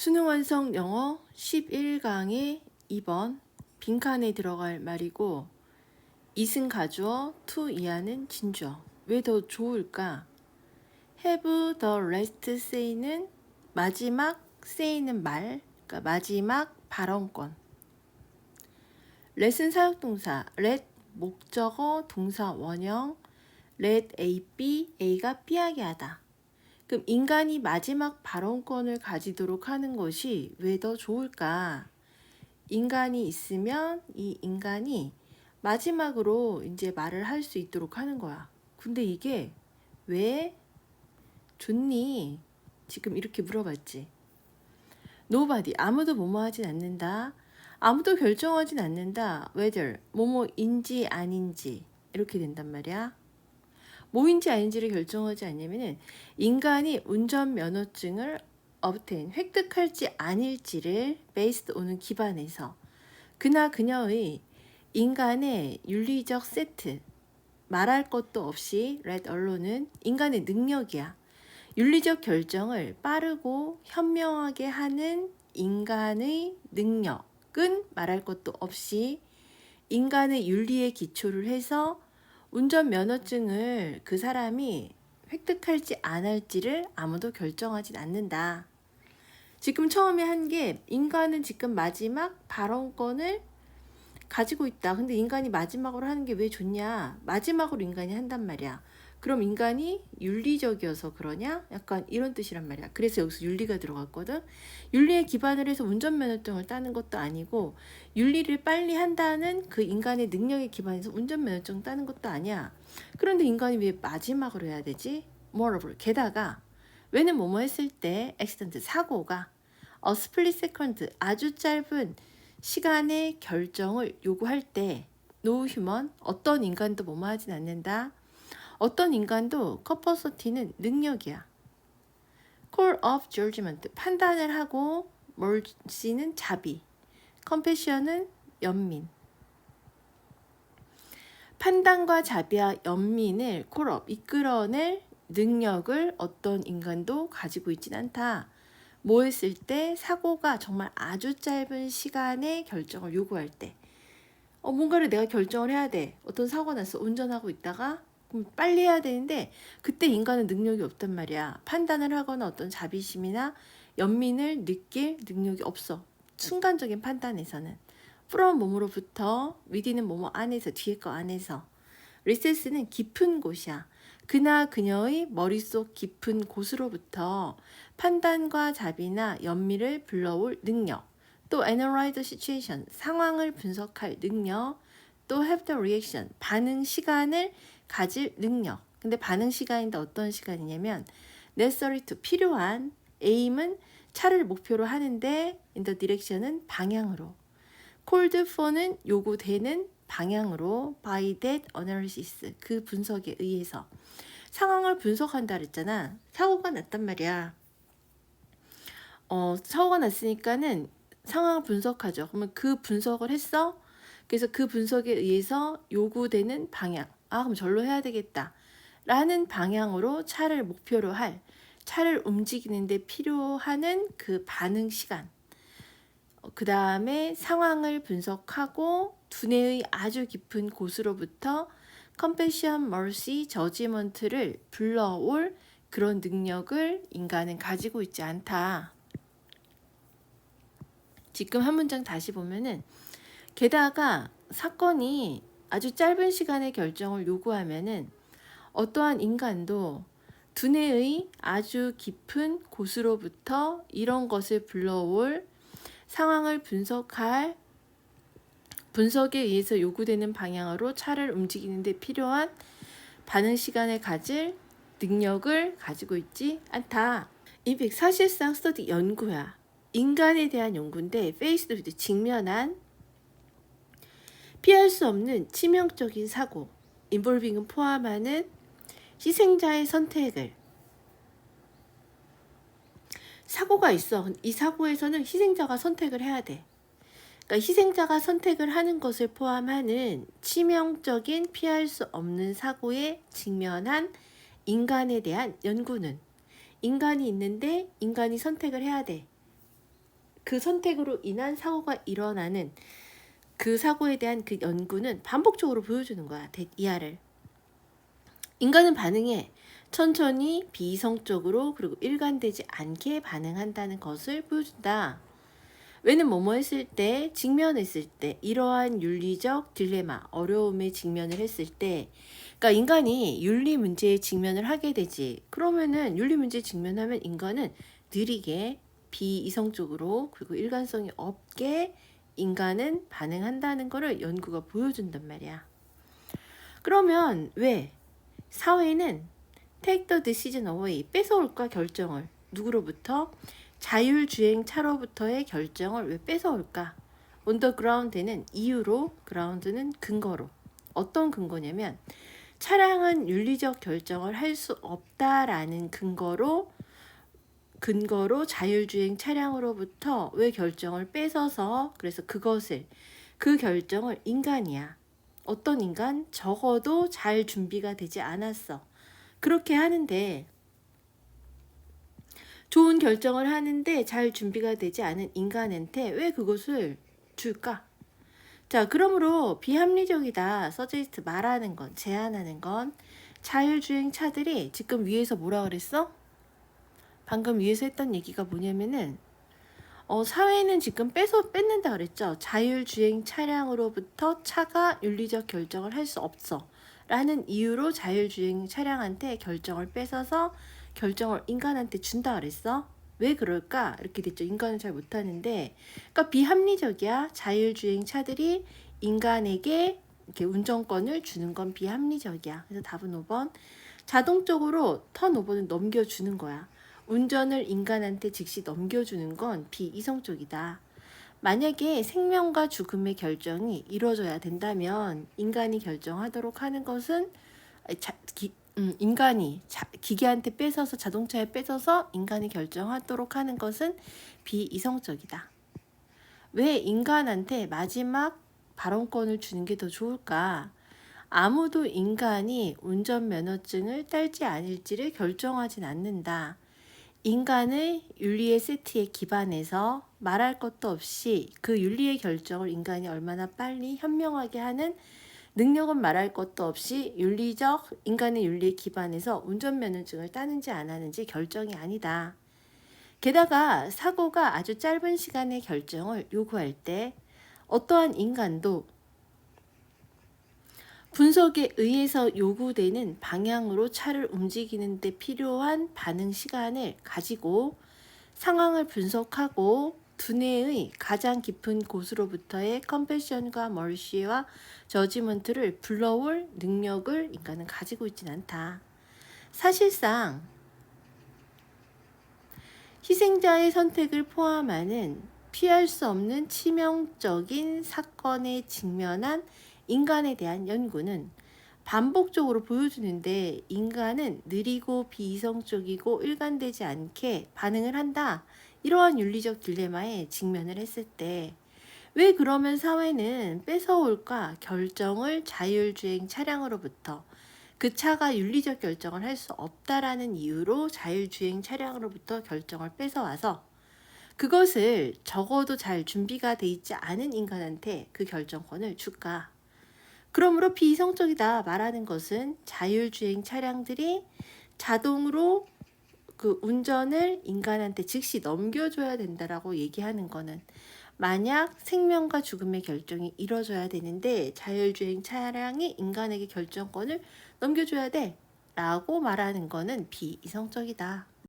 수능 완성 영어 11강의 2번 빈칸에 들어갈 말이고 이승 가주어 to 이하는 진주어. 왜 더 좋을까? have the last say는 마지막 say는 말 그러니까 마지막 발언권. Let은 사역동사. Let 목적어 동사 원형. Let A B A가 B하게 하다 그럼 인간이 마지막 발언권을 가지도록 하는 것이 왜 더 좋을까? 인간이 있으면 이 인간이 마지막으로 이제 말을 할 수 있도록 하는 거야. 근데 이게 왜 좋니? 지금 이렇게 물어봤지. Nobody 아무도 뭐뭐 하진 않는다. 아무도 결정하진 않는다. whether 뭐뭐인지 아닌지 이렇게 된단 말이야. 뭐인지 아닌지를 결정하지 않냐면은 인간이 운전 면허증을 obtain 획득할지 아닐지를 based 오는 기반에서 그나 그녀의 인간의 윤리적 세트 말할 것도 없이 read allone은 인간의 능력이야. 윤리적 결정을 빠르고 현명하게 하는 인간의 능력은 말할 것도 없이 인간의 윤리에 기초를 해서 운전 면허증을 그 사람이 획득할지 안 할지를 아무도 결정하진 않는다. 지금 처음에 한 게 인간은 지금 마지막 발언권을 가지고 있다. 근데 인간이 마지막으로 하는 게 왜 좋냐? 마지막으로 인간이 한단 말이야. 그럼 인간이 윤리적이어서 그러냐? 약간 이런 뜻이란 말이야. 그래서 여기서 윤리가 들어갔거든. 윤리에 기반을 해서 운전면허증을 따는 것도 아니고 윤리를 빨리 한다는 그 인간의 능력에 기반해서 운전면허증 따는 것도 아니야. 그런데 인간이 왜 마지막으로 해야 되지? moreover 게다가 왜는 뭐뭐 했을 때 accident 사고가 a split second 아주 짧은 시간의 결정을 요구할 때 no human 어떤 인간도 뭐뭐 하진 않는다. 어떤 인간도 커퍼서티는 능력이야. call of judgment 판단을 하고 mercy는 자비, compassion은 연민. 판단과 자비와 연민을 up 이끌어낼 능력을 어떤 인간도 가지고 있진 않다. 뭐 했을 때 사고가 정말 아주 짧은 시간에 결정을 요구할 때 어, 뭔가를 내가 결정을 해야 돼. 어떤 사고 났어. 운전하고 있다가 빨리 해야 되는데 그때 인간은 능력이 없단 말이야. 판단을 하거나 어떤 자비심이나 연민을 느낄 능력이 없어. 순간적인 판단에서는. 프롬 몸으로부터 위디는 뭐뭐 안에서 뒤에 거 안에서 리세스는 깊은 곳이야. 그나 그녀의 머릿속 깊은 곳으로부터 판단과 자비나 연미를 불러올 능력, 또 analyze situation, 상황을 분석할 능력, 또 have the reaction, 반응 시간을 가질 능력. 근데 반응 시간인데 어떤 시간이냐면 necessary to 필요한 aim은 차를 목표로 하는데 in the direction은 방향으로. called for는 요구되는 방향으로 by that analysis 그 분석에 의해서. 상황을 분석한다 그랬잖아. 사고가 났단 말이야. 어 사고가 났으니까는 상황을 분석하죠. 그러면 그 분석을 했어? 그래서 그 분석에 의해서 요구되는 방향 아 그럼 절로 해야 되겠다 라는 방향으로 차를 목표로 할 차를 움직이는데 필요하는 그 반응 시간 그 다음에 상황을 분석하고 두뇌의 아주 깊은 곳으로부터 compassion, mercy, judgment를 불러올 그런 능력을 인간은 가지고 있지 않다. 지금 한 문장 다시 보면은 게다가 사건이 아주 짧은 시간의 결정을 요구하면은 어떠한 인간도 두뇌의 아주 깊은 곳으로부터 이런 것을 불러올 상황을 분석할 분석에 의해서 요구되는 방향으로 차를 움직이는데 필요한 반응 시간을 가질 능력을 가지고 있지 않다. 이백 사실상 스터디 연구야. 인간에 대한 연구인데 페이스도 직면한 피할 수 없는 치명적인 사고, 인볼빙은 포함하는 희생자의 선택을 사고가 있어. 이 사고에서는 희생자가 선택을 해야 돼. 그러니까 희생자가 선택을 하는 것을 포함하는 치명적인 피할 수 없는 사고에 직면한 인간에 대한 연구는 인간이 있는데 인간이 선택을 해야 돼. 그 선택으로 인한 사고가 일어나는 그 사고에 대한 그 연구는 반복적으로 보여주는 거야. 대- 이하를. 인간은 반응에 천천히 비이성적으로 그리고 일관되지 않게 반응한다는 것을 보여준다. 왜는 뭐뭐 했을 때, 직면했을 때, 이러한 윤리적 딜레마, 어려움에 직면을 했을 때, 그러니까 인간이 윤리 문제에 직면을 하게 되지. 그러면은 윤리 문제에 직면하면 인간은 느리게 비이성적으로 그리고 일관성이 없게 인간은 반응한다는 것을 연구가 보여준단 말이야. 그러면 왜 사회는 take the decision away 뺏어올까 결정을 누구로부터 자율주행 차로부터의 결정을 왜 뺏어올까? ground는 이유로, ground는 근거로. 어떤 근거냐면 차량은 윤리적 결정을 할 수 없다라는 근거로 근거로 자율주행 차량으로부터 왜 결정을 뺏어서 그래서 그것을 그 결정을 인간이야. 어떤 인간? 적어도 잘 준비가 되지 않았어. 그렇게 하는데 좋은 결정을 하는데 잘 준비가 되지 않은 인간한테 왜 그것을 줄까? 자, 그러므로 비합리적이다. 서제스트 말하는 건, 제안하는 건 자율주행 차들이 지금 위에서 뭐라 그랬어? 방금 위에서 했던 얘기가 뭐냐면은 어, 사회는 지금 뺏어 뺏는다 그랬죠. 자율주행 차량으로부터 차가 윤리적 결정을 할 수 없어. 라는 이유로 자율주행 차량한테 결정을 뺏어서 결정을 인간한테 준다 그랬어. 왜 그럴까? 이렇게 됐죠. 인간은 잘 못하는데. 그러니까 비합리적이야. 자율주행 차들이 인간에게 이렇게 운전권을 주는 건 비합리적이야. 그래서 답은 5번. 자동적으로 턴오버는 넘겨주는 거야. 운전을 인간한테 즉시 넘겨주는 건 비이성적이다. 만약에 생명과 죽음의 결정이 이루어져야 된다면 인간이 결정하도록 하는 것은 자, 기, 음, 인간이 자, 기계한테 뺏어서 자동차에 뺏어서 인간이 결정하도록 하는 것은 비이성적이다. 왜 인간한테 마지막 발언권을 주는 게 더 좋을까? 아무도 인간이 운전면허증을 딸지 아닐지를 결정하진 않는다. 인간의 윤리의 세트에 기반해서 말할 것도 없이 그 윤리의 결정을 인간이 얼마나 빨리 현명하게 하는 능력은 말할 것도 없이 윤리적 인간의 윤리에 기반해서 운전면허증을 따는지 안 하는지 결정이 아니다. 게다가 사고가 아주 짧은 시간의 결정을 요구할 때 어떠한 인간도 분석에 의해서 요구되는 방향으로 차를 움직이는 데 필요한 반응 시간을 가지고 상황을 분석하고 두뇌의 가장 깊은 곳으로부터의 컴패션과 멀시와 저지먼트를 불러올 능력을 인간은 가지고 있진 않다. 사실상 희생자의 선택을 포함하는 피할 수 없는 치명적인 사건에 직면한 인간에 대한 연구는 반복적으로 보여주는데 인간은 느리고 비이성적이고 일관되지 않게 반응을 한다. 이러한 윤리적 딜레마에 직면을 했을 때 왜 그러면 사회는 뺏어올까 결정을 자율주행 차량으로부터 그 차가 윤리적 결정을 할 수 없다라는 이유로 자율주행 차량으로부터 결정을 뺏어와서 그것을 적어도 잘 준비가 돼 있지 않은 인간한테 그 결정권을 줄까? 그러므로 비이성적이다 말하는 것은 자율주행 차량들이 자동으로 그 운전을 인간한테 즉시 넘겨줘야 된다라고 얘기하는 거는 만약 생명과 죽음의 결정이 이뤄져야 되는데 자율주행 차량이 인간에게 결정권을 넘겨줘야 돼 라고 말하는 거는 비이성적이다.